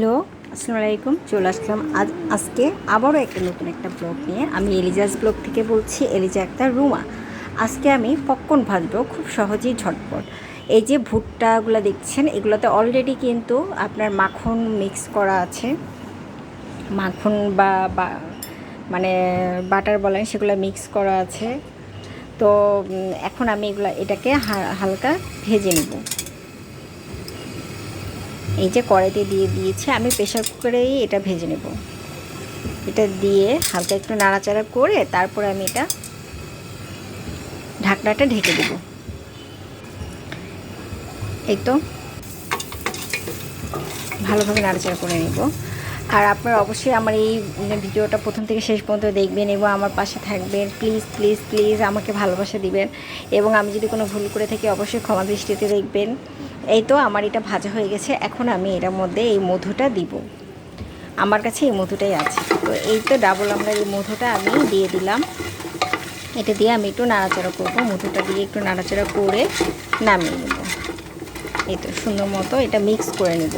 Hello আসসালামু আলাইকুম চলে আসলাম আজ, আজকে আবারও একটা নতুন একটা ব্লগ নিয়ে। আমি এলিজাস ব্লগ থেকে বলছি, এলিজা একটা রুমা। আজকে আমি পপকর্ন ভাজবো খুব সহজেই ঝটপট। এই যে ভুট্টাগুলো দেখছেন, এগুলোতে অলরেডি কিন্তু আপনার মাখন মিক্স করা আছে। মাখন বা, বা- মানে বাটার বলেন, সেগুলো মিক্স করা আছে। তো এখন আমি এগুলো, এটাকে হালকা ভেজে নেব। এই যে কড়াইতে দিয়ে দিয়েছে, আমি প্রেশার কুকারেই এটা ভেজে নেব। এটা দিয়ে হালকা একটু নাড়াচাড়া করে তারপরে আমি এটা ঢাকনাটা ঢেকে দেব। এই তো ভালোভাবে নাড়াচাড়া করে নেব। আর আপনারা অবশ্যই আমার এই ভিডিওটা প্রথম থেকে শেষ পর্যন্ত দেখবেন এবং আমার পাশে থাকবেন। প্লিজ প্লিজ প্লিজ আমাকে ভালোবাসা দিবেন এবং আমি যদি কোনো ভুল করে থাকি অবশ্যই ক্ষমা দৃষ্টিতে দেখবেন। এই তো আমার এটা ভাজা হয়ে গেছে, এখন আমি এটার মধ্যে এই মধুটা দিব। আমার কাছে এই মধুটাই আছে। তো এই তো ডাবল আমরা এই মধুটা আমি দিয়ে দিলাম। এটা দিয়ে আমি একটু নাড়াচাড়া করব, মধুটা দিয়ে একটু নাড়াচাড়া করে নামিয়ে নেব। এই তো সুন্দর মতো এটা মিক্স করে নেব।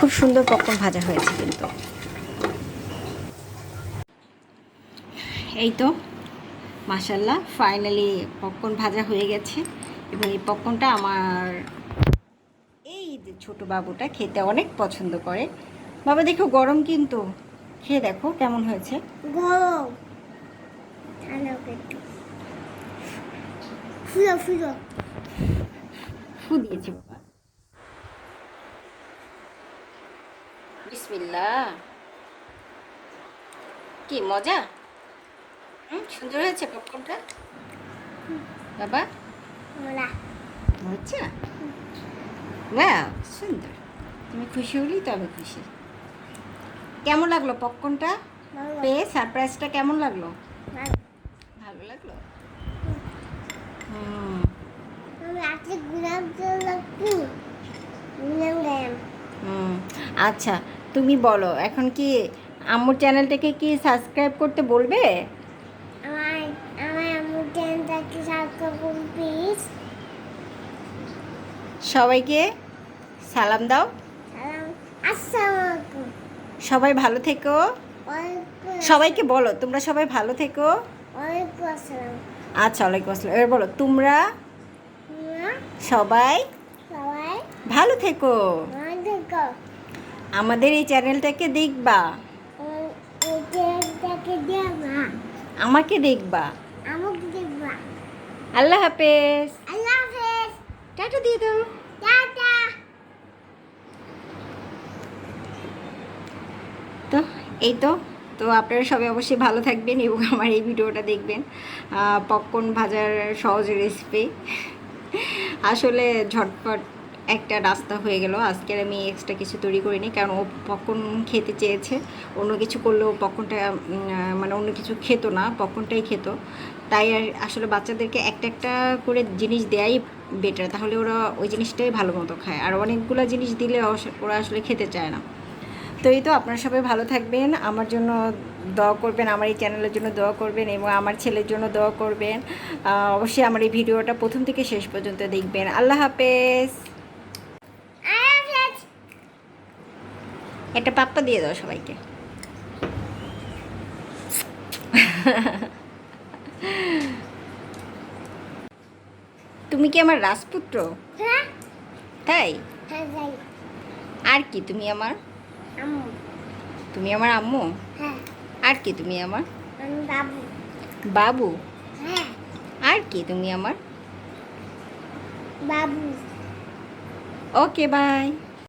খুব সুন্দর পপকর্ন ভাজা হয়েছে কিন্তু। এই তো মাসাল্লাহ ফাইনালি পপকর্ন ভাজা হয়ে গেছে। এবং এই পপকর্নটা আমার এই যে ছোটো বাবুটা খেতে অনেক পছন্দ করে। বাবা দেখো গরম কিন্তু। খেয়ে দেখো কেমন হয়েছে। গরম। ফু দিয়েছি বাবা। বিসমিল্লা কি মজা? হুম সুন্দর হয়েছে পপকর্নটা বাবা? হচ্ছে ওয়াও সুন্দর। তুমি খুশি হলি তো আমি খুশি। কেমন লাগল পপকর্নটা পেয়ে সারপ্রাইজটা কেমন লাগল? ভালো। লাগল? হুম আচ্ছা। তুমি বলো এখন কি আম্মুর চ্যানেলটাকে কি সাবস্ক্রাইব করতে বলবে? আমার আমার আম্মু চ্যানেলটাকে সাবস্ক্রাইব করুন প্লিজ সবাইকে সালাম দাও। আসসালামু সবাই ভালো থেকো। সবাইকে বলো তোমরা সবাই ভালো থেকো। আচ্ছা ওয়ালাইকুম আসসালাম। এবার বলো তোমরা? সবাই সবাই ভালো থেকো। ভালো থেকো। আমাদের এই চ্যানেলটাকে দেখবা। আমাকে দেখবা। আমাকে দেবা আল্লাহ হাফেজ। আল্লাহ হাফেজ। টাটা দিয়ে দাও। টাটা। তো এই তো তো আপনারা সবাই অবশ্যই ভালো থাকবেন এবং আমার এই ভিডিওটা দেখবেন। পপকর্ন ভাজার সহজ রেসিপি আসলে ঝটপট একটা রাস্তা হয়ে গেল। আজকের আমি এক্সট্রা কিছু তৈরি করিনি কারণ ও পপকর্ন খেতে চেয়েছে। অন্য কিছু করলেও পপকর্নটা উম, আহ, মানে অন্য কিছু খেত না পপকর্নটাই খেত। তাই আর আসলে বাচ্চাদেরকে একটা একটা করে জিনিস দেয়াই বেটার তাহলে ওরা ওই জিনিসটাই ভালো মতো খায়। আর অনেকগুলো জিনিস দিলে ওরা আসলে খেতে চায় না। তো এই তো আপনারা সবাই ভালো থাকবেন। আমার জন্য দোয়া করবেন আমার এই চ্যানেলের জন্য দোয়া করবেন এবং আমার ছেলের জন্য দোয়া করবেন। অবশ্যই আমার এই ভিডিওটা প্রথম থেকে শেষ পর্যন্ত দেখবেন। আল্লাহ হাফেজ আল্লাহ হাফেজ একটা পাপ্পা দিয়ে দাও সবাইকে। তুমি কি আমার রাজপুত্র? হ্যাঁ। তাই? হ্যাঁ আর কি তুমি আমার? তুমি আমার আম্মু? হ্যাঁ। আর কি তুমি আমার? বাবু। আর কি তুমি আমার? বাবু। Okay bye.